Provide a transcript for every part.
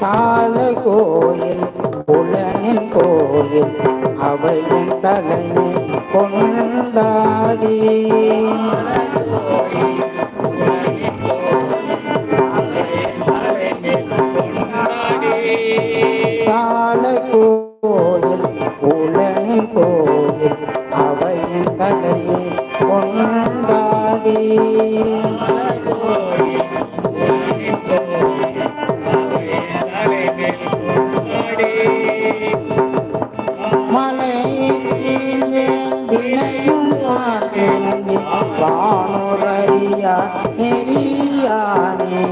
சால கோயில் புலனின் கோயில் அவையின் தலைமை கொண்டாடி. சால கோயில் புலனின் கோயில் அவையின் தலைமை கொண்டாடி. வினையும் காத்திருந்தி நெறியானே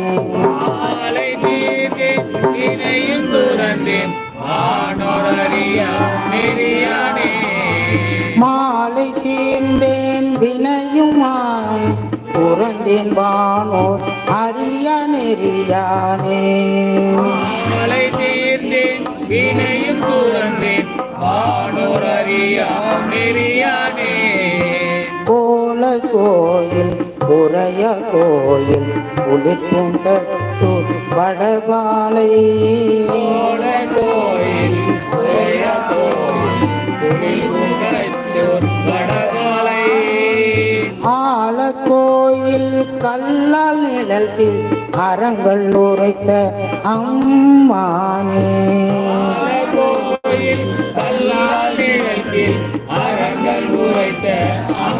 மாலை தீர்த்தேன் இணையும் துறந்தேன் ஆனோரறியா நெறியானே மாலை தீர்ந்தேன் வினையுமான் புறந்தேன் வானோர் அறிய நெறியானே. மாலை தீர்ந்தேன் வினையும் துறந்தேன் வானோர் அறியா நெறியா கோயில் உரைய கோயில் புலித்துண்டச்சூர் வடபாலை கோயில் உரைய கோயில் புலித்துண்டச்சூர் வடபாலை. ஆலக்கோயில் கல்லால் நிழல்பில் அறங்கள் உரைத்த அம்மானே. கோயில் கல்லால் நிழல்பில்